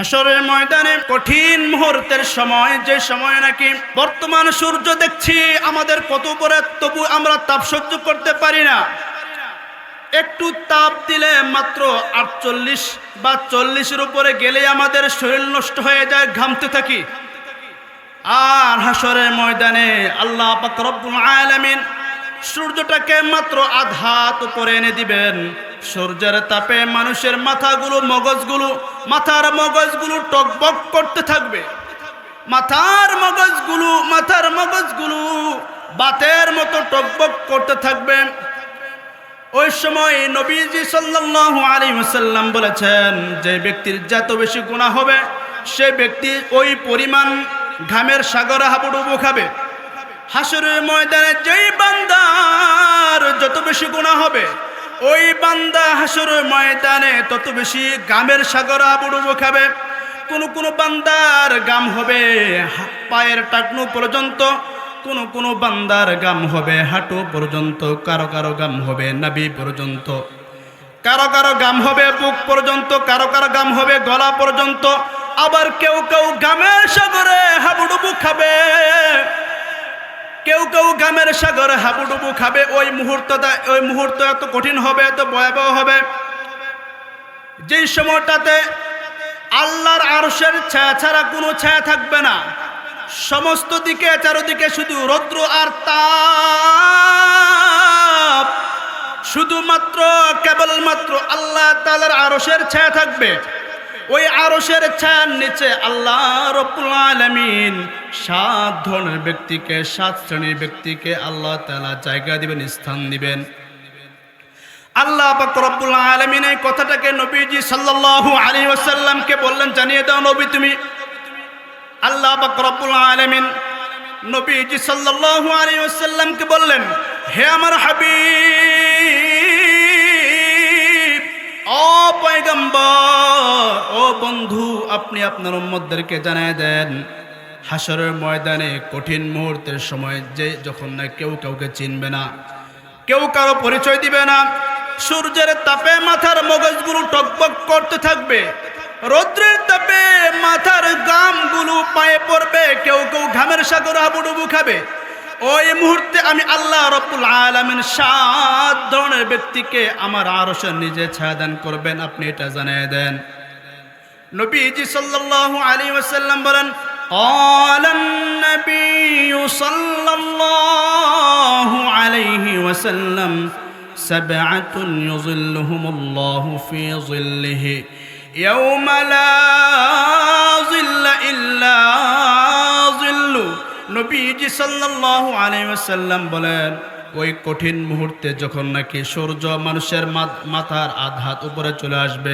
হাসরের ময়দানে কঠিন মুহূর্তের সময়, যে সময় নাকি বর্তমান সূর্য দেখছি, আমাদের কত উপরে, তবু আমরা তাপ সহ্য করতে পারি না। একটু তাপ দিলে মাত্র আটচল্লিশ বা চল্লিশের উপরে গেলে আমাদের শরীর নষ্ট হয়ে যায়, ঘামতে থাকি। আর হাসরের ময়দানে আল্লাহ পাক আলামিন সূর্যটাকে মাত্র আধাত উপরে এনে দিবেন। সূর্যের তাপে মানুষের মাথাগুলো, মগজগুলো, মাথার মগজগুলো টকবক করতে থাকবে। মাথার মগজগুলো মাথার মগজগুলো বাতের মতো টকবক করতে থাকবে ওই সময় নবীজি সাল্লাল্লাহু আলাইহি ওয়াসাল্লাম বলেছেন, যে ব্যক্তির যত বেশি গুনাহ হবে, সে ব্যক্তি ওই পরিমাণ ঘামের সাগরে হাবুডুবু খাবে। হাসরের ময়দানে যেই বান্দার যত বেশি গুণা হবে, ওই বান্দা হাসরের ময়দানে তত বেশি গামের সাগরে হাবুডুবু খাবে কোন কোন বান্দার গাম হবে পায়ের টাকনু পর্যন্ত, কোন কোন বান্দার গাম হবে হাঁটু পর্যন্ত, কারও কারও গাম হবে নাবি পর্যন্ত, কারও কারও গাম হবে বুক পর্যন্ত, কারও কারও গাম হবে গলা পর্যন্ত, আবার কেউ কেউ গামের সাগরে হাবুডুবু খাবে। কেউ কেউ গামের সাগরে হাবুডুবু খাবে। ওই মুহূর্তটা, ওই মুহূর্ত এত কঠিন হবে, এত ভয়াবহ হবে। যেই সময়টাতে আল্লাহর আরশের ছায়া ছাড়া কোনো ছায়া থাকবে না। সমস্ত দিকে, চারদিকে শুধু রৌদ্র আর তাপ। শুধুমাত্র, কেবলমাত্র আল্লাহ তালার আরশের ছায়া থাকবে। ওই আরশের ছায়ার নিচে আল্লাহ রব্বুল আলামিন সাত ধরনের ব্যক্তিকে, সাত শ্রেণির ব্যক্তিকে আল্লাহ তালা জায়গা দিবেন, স্থান দিবেন। আল্লাহ রব্বুল আলামিন এই কথাটাকে নবীজি সাল্লাল্লাহু আলাইহি ওয়াসাল্লামকে বললেন, জানিয়ে দাও নবী তুমি। আল্লাহ রব্বুল আলামিন নবীজি সাল্লাল্লাহু আলাইহি ওয়াসাল্লামকে বললেন, হে আমার হাবিব, ও পয়গম্বর, ও বন্ধু, আপনি আপনার উম্মতদেরকে জানায় দেন। হাসরের ময়দানে কঠিন মুহূর্তের সময় যে যখন না কেউ কাউকে চিনবে না, কেউ কারও পরিচয় দিবে না, সূর্যের তাপে মাথার মগজগুলো টকবক করতে থাকবে, রৌদ্রের তাপে মাথার গামগুলো পায়ে পড়বে, কেউ কেউ ঘামের সাগর হাবুডুবু খাবে। ওই মুহূর্তে আমি আল্লাহ রব্বুল আলামিন সাত ধরনের ব্যক্তিকে আমার আরশের নিজে ছায়া দান করবেন, আপনি এটা জানিয়ে দেন। নবীজি সাল্লাল্লাহু আলাইহি ওয়াসাল্লাম বলেন قال النبي صلى الله عليه وسلم سبعة يظلهم الله في ظله يوم لا ظل إلا ظل নবীজি সাল্লাল্লাহু আলাইহি ওয়াসাল্লাম বলেন ওই কঠিন মুহূর্তে যখন নাকি সূর্য মানুষের মাথ- মাথার আধ হাত উপরে চলে আসবে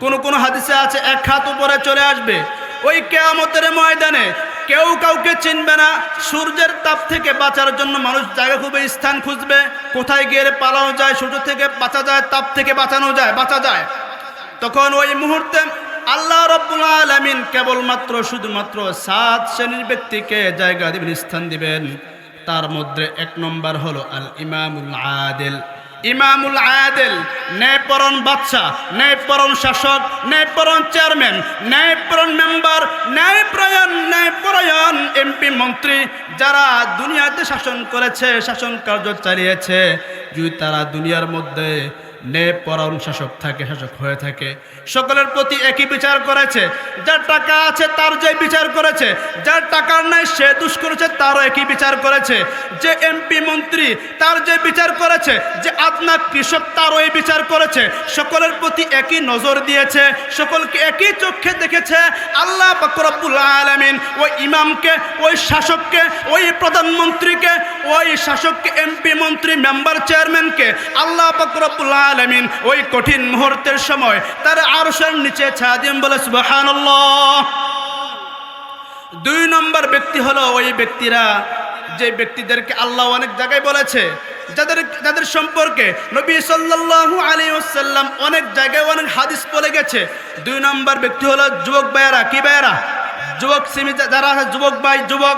কোন কোন হাদিসে আছে এক হাত উপরে চলে আসবে ওই কেয়ামতের ময়দানে কেউ কাউকে চিনবে না। সূর্যের তাপ থেকে বাঁচার জন্য মানুষ জায়গা খুবই স্থান খুঁজবে। কোথায় গিয়ে পালানো যায়, সূর্য থেকে বাঁচা যায়, তাপ থেকে বাঁচানো যায়, বাঁচা যায়। তখন ওই মুহূর্তে আল্লাহ রব্বুল আলামিন কেবলমাত্র, শুধুমাত্র সাত শ্রেণির ব্যক্তিকে জায়গা দিবেন, স্থান দিবেন। তার মধ্যে এক নম্বর হলো আল ইমামুল আদেল। ইমামুল আয়াদেল ন্যায়পরণ বাদশাহ ন্যায়পরণ শাসক ন্যায়পরণ চেয়ারম্যান ন্যায়পরণ মেম্বার, ন্যায়প্রয়ণ, ন্যায়পরায়ণ এমপি মন্ত্রী যারা দুনিয়াতে শাসন করেছে, শাসন কার্য চালিয়েছে, যদি তারা দুনিয়ার মধ্যে ন্যায়পরণ শাসক থাকে, শাসক হয়ে থাকে সকলের প্রতি একই বিচার করেছে। যার টাকা আছে তার যে বিচার করেছে, যার টাকার নাই সে দুষ করেছে, তারও একই বিচার করেছে। যে এমপি, মন্ত্রী তার যে বিচার করেছে, যে আপনার কৃষক তারও এই বিচার করেছে। সকলের প্রতি একই নজর দিয়েছে, সকলকে একই চোখে দেখেছে। আল্লাহ বাকরবুল আলমিন ওই ইমামকে, ওই শাসককে, ওই প্রধানমন্ত্রীকে, ওই শাসককে, এমপি, মন্ত্রী, মেম্বার, চেয়ারম্যানকে আল্লাহ বাকরবুল আলমিন ওই কঠিন মুহূর্তের সময় তার আরশের নিচে ছাদিম বলে, সুবহানাল্লাহ। দুই নম্বর ব্যক্তি হলো ওই ব্যক্তিরা, যে ব্যক্তিদেরকে আল্লাহ অনেক জায়গায় বলেছে, যাদের যাদের সম্পর্কে নবী সাল্লাল্লাহু আলাইহি ওয়াসাল্লাম অনেক জায়গায় অনেক হাদিস বলে গেছে। দুই নম্বর ব্যক্তি হলো যুবক ভাইয়েরা, কি ভাইয়েরা? যুবক সীমিত যারা যুবক ভাই, যুবক।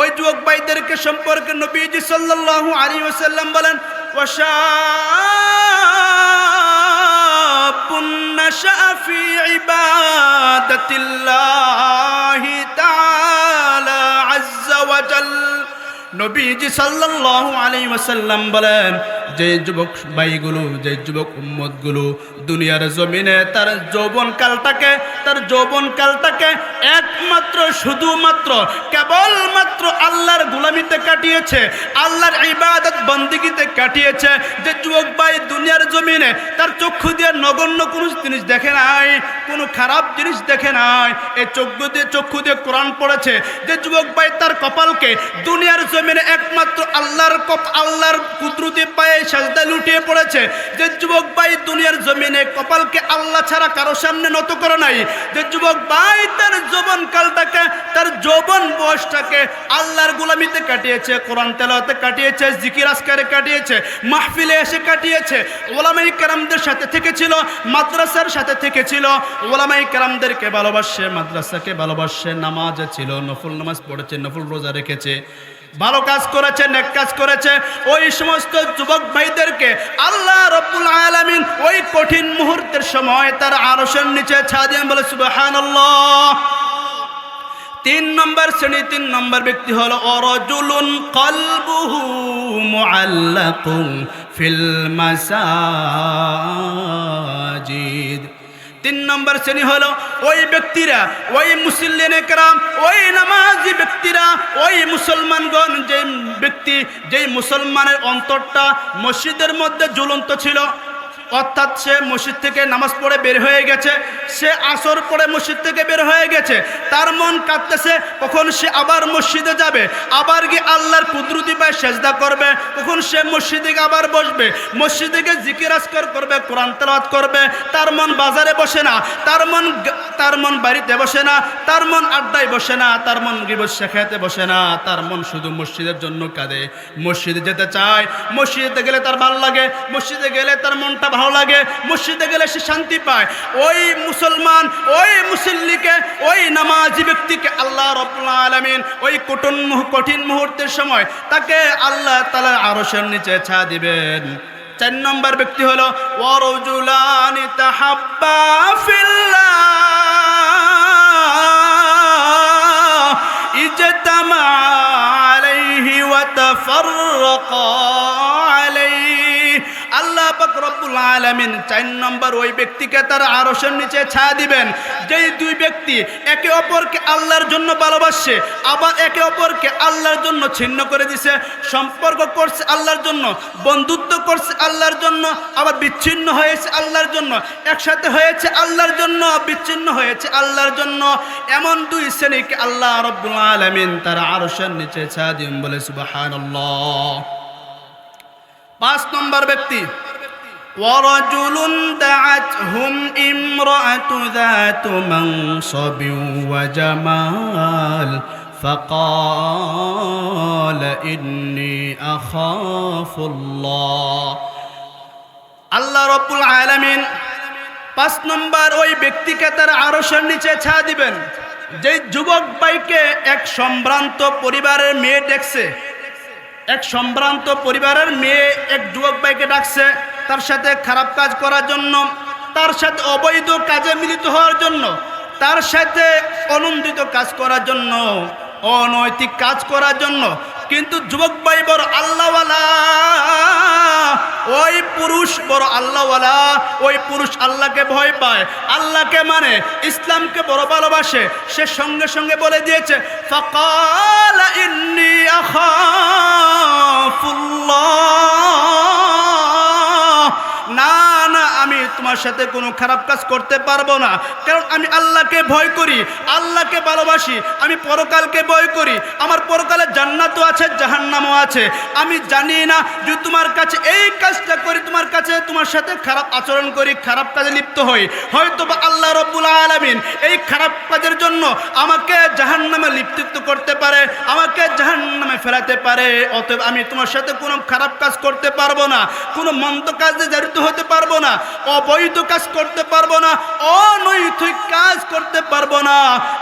ওই যুবক ভাইদেরকে সম্পর্কে নবীজি সাল্লাল্লাহু আলাইহি ওয়াসাল্লাম বলেন وشاب نشأ في عبادة আয়াতিল্লাহি তাআলা আজ্জা ওয়া জাল নবীজি সাল্লাল্লাহু আলাইহি ওয়াসাল্লাম বলেন যে যুবক ভাইগুলো, যে যুবক উম্মতগুলো দুনিয়ার জমিনে, তার যৌবন কালটাকে, তার যৌবন কালটাকে একমাত্র, শুধুমাত্র, কেবলমাত্র আল্লাহর গুলামিতে কাটিয়েছে, আল্লাহর ইবাদত বন্দিগিতে কাটিয়েছে। যে যুবক ভাই দুনিয়ার জমিনে, তার চক্ষু দিয়ে নগণ্য কোনো জিনিস দেখে নাই, কোনো খারাপ জিনিস দেখে নাই এই চক্ষু দিয়ে চক্ষু দিয়ে কোরআন পড়েছে। যে যুবক ভাই তার কপালকে দুনিয়ার জমিনে একমাত্র আল্লাহর আল্লাহর কুদরতি পায়ে সাজদা লুটিয়ে পড়েছে যে যুবক ভাই দুনিয়ার জমিনে কপালকে আল্লাহ ছাড়া কারও সামনে নত করে নাই, যে যুবক ভাই তার যৌবন কালটাকে, তার যৌবন বয়সটাকে আল্লাহর গুলামিতে কাটিয়েছে, কোরআন তেলাতে কাটিয়েছে, জিকির আসকারে কাটিয়েছে, মাহফিলে এসে কাটিয়েছে, ওলামাই কারামদের সাথে থেকেছিল, মাদ্রাসার সাথে থেকেছিল, ওলামাই কারামদেরকে ভালোবাসে, মাদ্রাসাকে ভালোবাসে, নামাজ ছিল, নফল নামাজ পড়েছে, নফল রোজা রেখেছে। ভালো কাজ করেছে, নেক কাজ করেছে। ওই সমস্ত যুবক ভাইদেরকে আল্লাহ রব্বুল আলামিন ওই কঠিন মুহূর্তের সময় তার আরসের নিচে ছাদিয়ে বলে, সুবহানাল্লাহ। তিন নম্বর শ্রেণি, তিন নম্বর ব্যক্তি হল, অরজুলুন কলবুহু মুআল্লাকুন ফিল মাসাজিদ তিন নম্বর শ্রেণি হলো ওই ব্যক্তিরা, ওই মুসল্লিন একরাম ওই নামাজি ব্যক্তিরা, ওই মুসলমানগণ যে ব্যক্তি, যেই মুসলমানের অন্তরটা মসজিদের মধ্যে ঝুলন্ত ছিল। অর্থাৎ সে মসজিদ থেকে নামাজ পড়ে বের হয়ে গেছে, সে আসর পড়ে মসজিদ থেকে বের হয়ে গেছে। তার মন কাঁদতেছে, কখন সে আবার মসজিদে যাবে? আবার গিয়ে আল্লাহর কুদরতি পায় সেজদা করবে? কখন সে মসজিদে আবার বসবে? মসজিদে গিয়ে জিকির আসকর করবে, কোরআন তেলাওয়াত করবে। তার মন বাজারে বসে না, তার মন তার মন বাড়িতে বসে না, তার মন আড্ডায় বসে না, তার মন গিবস শেখাতে বসে না। তার মন শুধু মসজিদের জন্য কাঁদে। মসজিদে যেতে চায়, মসজিদে গেলে তার ভালো লাগে, মসজিদে গেলে তার মনটা ভালো লাগে, মসজিদে গেলে সে শান্তি পায়। ওই মুসলমান, ওই মুসল্লিকে, ওই নামাজি ব্যক্তিকে আল্লাহ রব্বুল আলমিন ওই কঠিন কঠিন মুহূর্তের সময় তাকে আল্লাহ তালা আরশের নিচে ছা দিবেন। চার নম্বর ব্যক্তি হলো, ওয়ারজুলানি তাহাব্বা ফিল্লাহ ইজতামা আলাইহি ওয়া তাফাররাকা। আল্লাহর জন্য ভালোবাসছে, আবার একে অপরকে আল্লাহর জন্য সম্পর্ক করছে আল্লাহর জন্য, বন্ধুত্ব করছে আল্লাহর জন্য, আবার বিচ্ছিন্ন হয়েছে আল্লাহর জন্য, একসাথে হয়েছে আল্লাহর জন্য, বিচ্ছিন্ন হয়েছে আল্লাহর জন্য। এমন দুই শ্রেণীকে আল্লাহ রব্বুল আলামিন তার আরশের নিচে ছায়া দিবেন বলে সুবহানাল্লাহ। পাঁচ নম্বর ব্যক্তি ورجل دعتهم امرأة ذات منصب وجمال فقال إني أخاف الله আল্লাহ রব্বুল আলামিন পাঁচ নম্বর ওই ব্যক্তিকে তার আরশের নিচে ছা দিবেন যে যুবক ভাইকে এক সম্ভ্রান্ত পরিবারের মেয়ে দেখছে এক সম্ভ্রান্ত পরিবারের মেয়ে এক যুবক ভাইকে ডাকছে তার সাথে খারাপ কাজ করার জন্য, তার সাথে অবৈধ কাজে মিলিত হওয়ার জন্য, তার সাথে অনন্দিত কাজ করার জন্য, অনৈতিক কাজ করার জন্য। কিন্তু যুবক ভাই বড় আল্লাহওয়ালা, ওই পুরুষ বড় আল্লাহওয়ালা, ওই পুরুষ আল্লাহকে ভয় পায়। আল্লাহকে মানে ইসলামকে বড় ভালোবাসে। সে সঙ্গে সঙ্গে বলে দিয়েছে, ফকাল ইন্নি আখাফুল্লাহ তোমার সাথে কোনো খারাপ কাজ করতে পারব না। কারণ আমি আল্লাহকে ভয় করি, আল্লাহকে ভালোবাসি, আমি পরকালকে ভয় করি। আমার পরকালে জান্নাতও আছে, জাহান্নামও আছে। আমি জানি না যে তোমার কাছে এই কাজটা করি, তোমার কাছে তোমার সাথে খারাপ আচরণ করি, খারাপ কাজে লিপ্ত হই। হয়তো বা আল্লাহ রব্বুল আলমিন এই খারাপ কাজের জন্য আমাকে জাহান্নামে লিপ্তিত্ব করতে পারে, আমাকে জাহান্নামে ফেরাতে পারে। অতএব আমি তোমার সাথে কোনো খারাপ কাজ করতে পারব না, কোনো মন্দ কাজে জড়িত হতে পারব না। অবৈধ কাজ করতে পারব না, অনৈতিক কাজ করতে পারব না।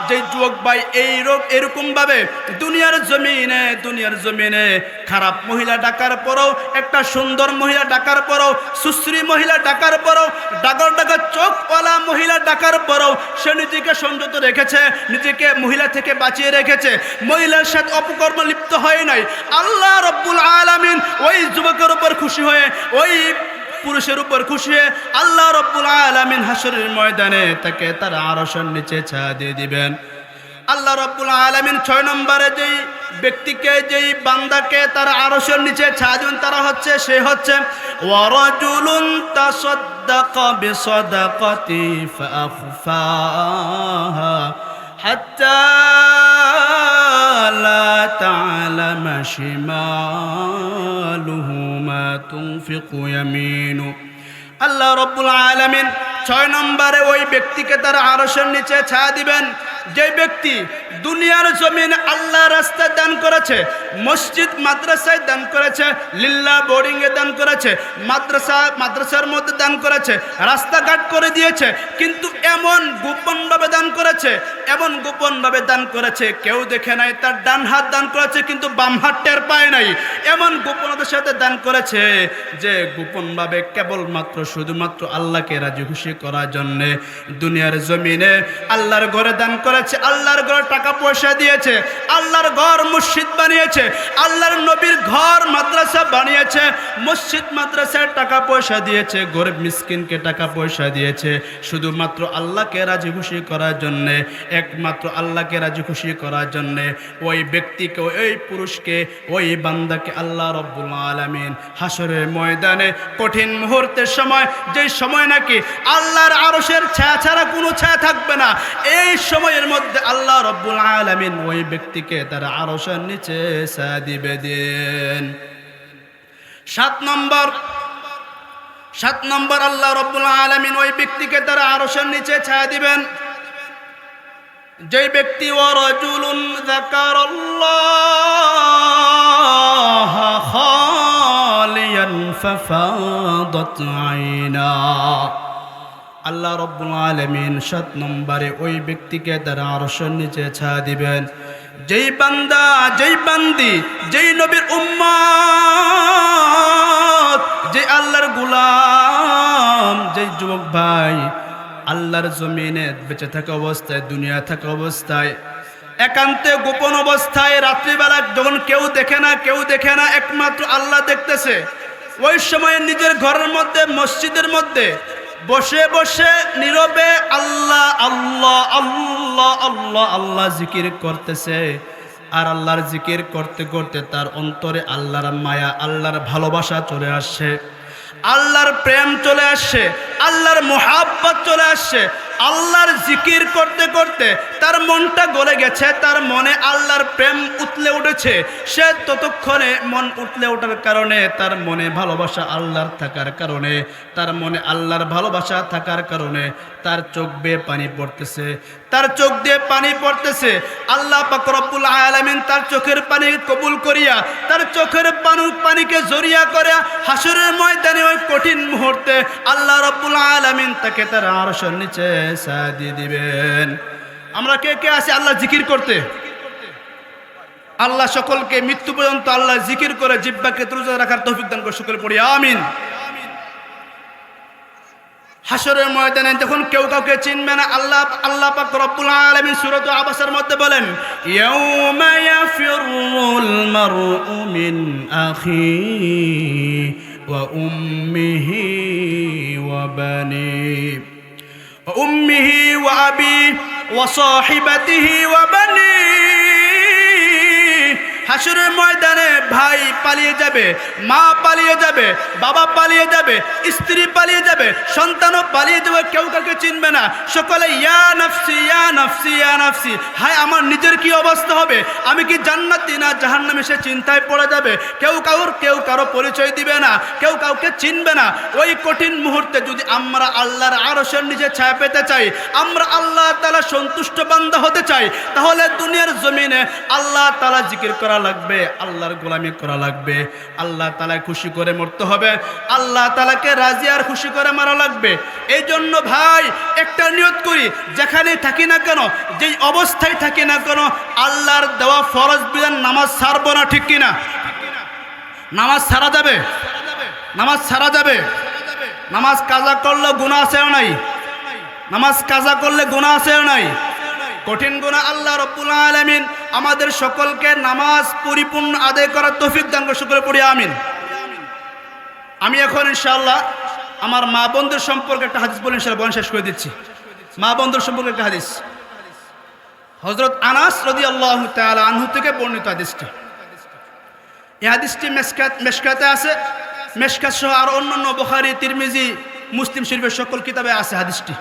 যে যুবক ভাই এই রোগ এরকম ভাবে দুনিয়ার জমিনে দুনিয়ার জমিনে খারাপ মহিলা ডাকার পরও, একটা সুন্দর মহিলা ডাকার পরও, সুশ্রী মহিলা ডাকার পরও ডাকার ডাকার চোখওয়ালা মহিলা ডাকার পরও সে নিজেকে সংযত রেখেছে, নিজেকে মহিলা থেকে বাঁচিয়ে রেখেছে। মহিলার সাথে অপকর্ম লিপ্ত হয় নাই। আল্লাহ রব্বুল আলামিন ওই যুবকের উপর খুশি হয়ে, ওই পুরুষের উপর খুশি আল্লাহ রব্বুল আলামিন হাসরের ময়দানে তাকে তার আরশের নিচে ছা দিয়ে দিবেন। আল্লাহ রব্বুল আলামিন ছয় নম্বরে যেই ব্যক্তিকে, যেই বান্দাকে তার আরশের নিচে ছা দিবেন, তারা হচ্ছে, সে হচ্ছে ওয়ারাজুলুন لا تعلم شماله ما تنفق يمينه আল্লাহ রব্বুল আলামিন ছয় নম্বরে ওই ব্যক্তিকে তার আরশের নিচে ছায়া দিবেন যে ব্যক্তি দুনিয়ার জমিন আল্লাহ রাস্তায় দান করেছে, মসজিদ, মাদ্রাসায় দান করেছে, লিল্লা বোর্ডিংয়ে দান করেছে, মাদ্রাসা, মাদ্রাসার মধ্যে দান করেছে, রাস্তাঘাট করে দিয়েছে, কিন্তু এমন গোপনভাবে দান করেছে, এমন গোপনভাবে দান করেছে, কেউ দেখে নাই, তার ডান হাত দান করেছে, কিন্তু বাম হাত টের পায় নাই। এমন গোপনতার সাথে দান করেছে যে গোপনভাবে কেবলমাত্র, শুধুমাত্র আল্লাহকে রাজি খুশি করার জন্যে দুনিয়ার জমিনে আল্লাহর ঘরে দান করেছে, আল্লাহর ঘরে টাকা পয়সা দিয়েছে, আল্লাহর ঘর মসজিদ বানিয়েছে, আল্লাহর নবীর ঘর মাদ্রাসা বানিয়েছে, মসজিদ মাদ্রাসায় টাকা পয়সা দিয়েছে, গরিব মিসকিনকে টাকা পয়সা দিয়েছে, শুধুমাত্র আল্লাহকে রাজি খুশি করার জন্যে, একমাত্র আল্লাহকে রাজি খুশি করার জন্যে, ওই ব্যক্তিকে, ওই পুরুষকে, ওই বান্দাকে আল্লাহ রব্বুল আলমিন হাসরের ময়দানে কঠিন মুহূর্তের সময়, যে সময় নাকি আল্লাহর আরসের ছায়া ছাড়া কোনো ছায়া থাকবে না, এই সময়ের মধ্যে আল্লাহ রব্বুল আলমিন ওই ব্যক্তিকে তার আরশের নিচে ছায়া দেন সাত নম্বর সাত নম্বর আল্লাহ রব্বুল আলমিন ওই ব্যক্তিকে তার আরশের নিচে ছায়া দিবেন। যে ব্যক্তি ও রজুলুন খালিয়ান ফাফাদাত আইনা। আল্লাহ রব্বুল আলমিন সাত নম্বরে ওই ব্যক্তিকে তারা আরশের নিচে ছা দিবেন। যেই বান্দা, যেই বান্দি, যেই নবীর উম্মত যে আল্লাহর গুলাম, যেই যুবক ভাই, আল্লাহর জমিনে বেঁচে থাকা অবস্থায়, দুনিয়া থাকা অবস্থায়, একান্তে গোপন অবস্থায় রাত্রিবেলা যখন কেউ দেখে না, কেউ দেখে না, একমাত্র আল্লাহ দেখতেছে। ওই সময় নিজের ঘরের মধ্যে, মসজিদের মধ্যে বসে বসে নীরবে আল্লাহ আল্লাহ আল্লাহ আল্লাহ আল্লাহ জিকির করতেছে। আর আল্লাহর জিকির করতে করতে তার অন্তরে আল্লাহর মায়া, আল্লাহর ভালোবাসা চলে আসছে। আল্লাহর প্রেম চলে আসছে, আল্লাহর মোহাব্বত চলে আসছে আল্লাহর জিকির করতে করতে তার মনটা গলে গেছে, তার মনে আল্লাহর প্রেম উতলে উঠেছে। সে ততক্ষণে মন উতলে ওঠার কারণে তার মনে ভালোবাসা আল্লাহর থাকার কারণে, তার মনে আল্লাহর ভালোবাসা থাকার কারণে তার চোখ বেয়ে পানি পড়তেছে। তার চোখ দিয়ে পানি পড়তেছে। আল্লাহ পাক রব্বুল আলামিন তার চোখের পানি কবুল করিয়া, তার চোখের পানু পানিকে জড়িয়া করে হাসরের ময়দানে ওই কঠিন মুহূর্তে আল্লাহ রব্বুল আলামিন তাকে তার আরশের নিচে সা দিয়ে দিবেন। আমরা কে কে আছি আল্লাহ জিকির করতে? আল্লাহ সকলকে মৃত্যু পর্যন্ত আল্লাহ জিকির করে জিব্বাকে তুলজা রাখার তৌফিক দান করে, সকলে পড়ি, আমিন। হাসরের ময়দানে যখন কেউ কাউকে চিনবে না, আল্লাহ আল্লাহ পাক রব্বুল আলামিন সূরাত আবাসের মধ্যে বলেন, ইয়াউমা ইয়াফিরুল মারউ মিন আখি ওয়া উম্মিহি ওয়া বানি। ওয়া উম্মিহি ওয়া আবি হাসুরের ময়দানে ভাই পালিয়ে যাবে, মা পালিয়ে যাবে, বাবা পালিয়ে যাবে, স্ত্রী পালিয়ে যাবে, সন্তানও পালিয়ে যাবে, কেউ কাউকে চিনবে না। সকলে, ইয়া নাফসি ইয়া নাফসি ইয়া নাফসি। হায়, আমার নিজের কি অবস্থা হবে? আমি কি জান্নাতি না জাহান্নামে সে চিন্তায় পড়ে যাবে? কেউ কাউর, কেউ কারও পরিচয় দিবে না, কেউ কাউকে চিনবে না। ওই কঠিন মুহূর্তে যদি আমরা আল্লাহর আরশের নিচে ছায়া পেতে চাই, আমরা আল্লাহ তালা সন্তুষ্ট বান্দা হতে চাই, তাহলে দুনিয়ার জমিনে আল্লাহ তালা জিকির করা লাগবে, আল্লাহর গোলামি করা লাগবে। আল্লাহ তালা খুশি করে মরতে হবে, আল্লাহ তালাকে রাজি আর খুশি করে মারা লাগবে। এই জন্য ভাই, একটা নিয়ত করি যেখানে থাকি না কেন, যেই অবস্থায় থাকি না কেন, আল্লাহর দেওয়া ফরজ বিধান নামাজ ছাড়বো না, ঠিক কিনা? নামাজ ছাড়া যাবে? নামাজ ছাড়া যাবে? নামাজ কাজা করলে গুণা আছেও নাই? নামাজ কাজা করলে গুণা আছেও নাই? কঠিন গুণা আল্লাহ রব্বুল আলমিন আমাদের সকলকে নামাজ পরিপূর্ণ আদায় করার তৌফিক দান সকলে পড়ি আমিন। আমি এখন ইনশাআল্লাহ আমার মা বন্ধুর সম্পর্কে একটা হাদিস বলে, ইনশাআল্লাহ বয়ান শেষ করে দিচ্ছি। মা বন্ধুর সম্পর্কে একটা হাদিস। হজরত আনাস রদি আল্লাহ আনহু থেকে বর্ণিত হাদিসটি। এই হাদিসটি মেসকাত, মেসকাতে আছে। মেসকাত সহ আর অন্যান্য বখারি, তিরমিজি, মুসলিম শরীফের সকল কিতাবে আছে হাদিসটি।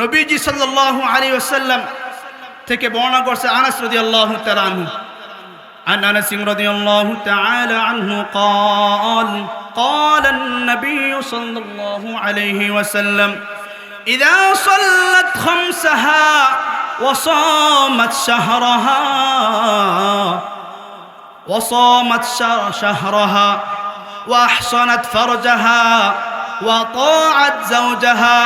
নবীজি সাল্লাল্লাহু আলাইহি ওয়াসাল্লাম থেকে বর্ণনা করছে আনাস রাদিয়াল্লাহু তাআলা আনহু عن انس رضي الله تعالى عنه قال قال النبي صلى الله عليه وسلم اذا صلت خمسها وصامت شهرها وصامت شهر- شهرها واحصنت فرجها وطاعت زوجها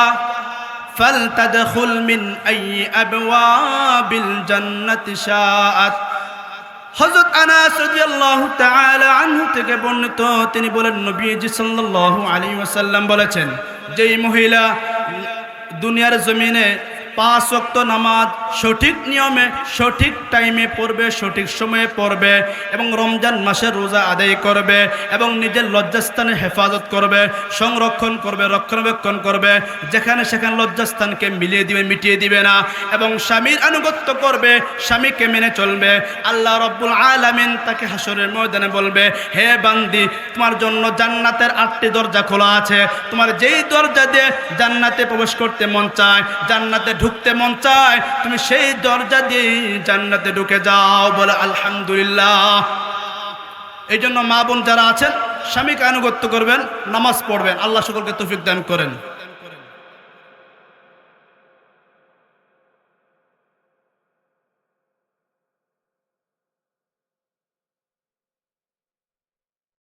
فلتدخل من اي ابواب الجنه شاءت হযরত আনাস রাদিয়াল্লাহু তাআলা আনহু থেকে বর্ণিত তিনি বলেন নবীজি সাল্লাল্লাহু আলাইহি ওয়াসাল্লাম বলেছেন যেই মহিলা দুনিয়ার জমিনে পাঁচ ওয়াক্ত নামাজ সঠিক নিয়মে, সঠিক টাইমে পড়বে, সঠিক সময়ে পড়বে এবং রমজান মাসের রোজা আদায় করবে এবং নিজের লজ্জাস্থানে হেফাজত করবে, সংরক্ষণ করবে, রক্ষণাবেক্ষণ করবে, যেখানে সেখানে লজ্জাস্থানকে মিলিয়ে দিবে, মিটিয়ে দিবে না এবং স্বামীর আনুগত্য করবে, স্বামীকে মেনে চলবে। আল্লাহ রব্বুল আলামিন তাকে হাসরের ময়দানে বলবে, হে বান্দি, তোমার জন্য জান্নাতের আটটি দরজা খোলা আছে। তোমার যেই দরজা দিয়ে জান্নাতে প্রবেশ করতে মন চায়, জান্নাতে ঢুকতে মন চায়, তুমি সেই দরজা দিয়ে জান্নাতে ঢুকে যাও, বলে আলহামদুলিল্লাহ। এই জন্য মা বোন যারা আছেন, স্বামীকে আনুগত্য করবেন, নামাজ পড়বেন। আল্লাহ সকলকে তৌফিক দান করেন।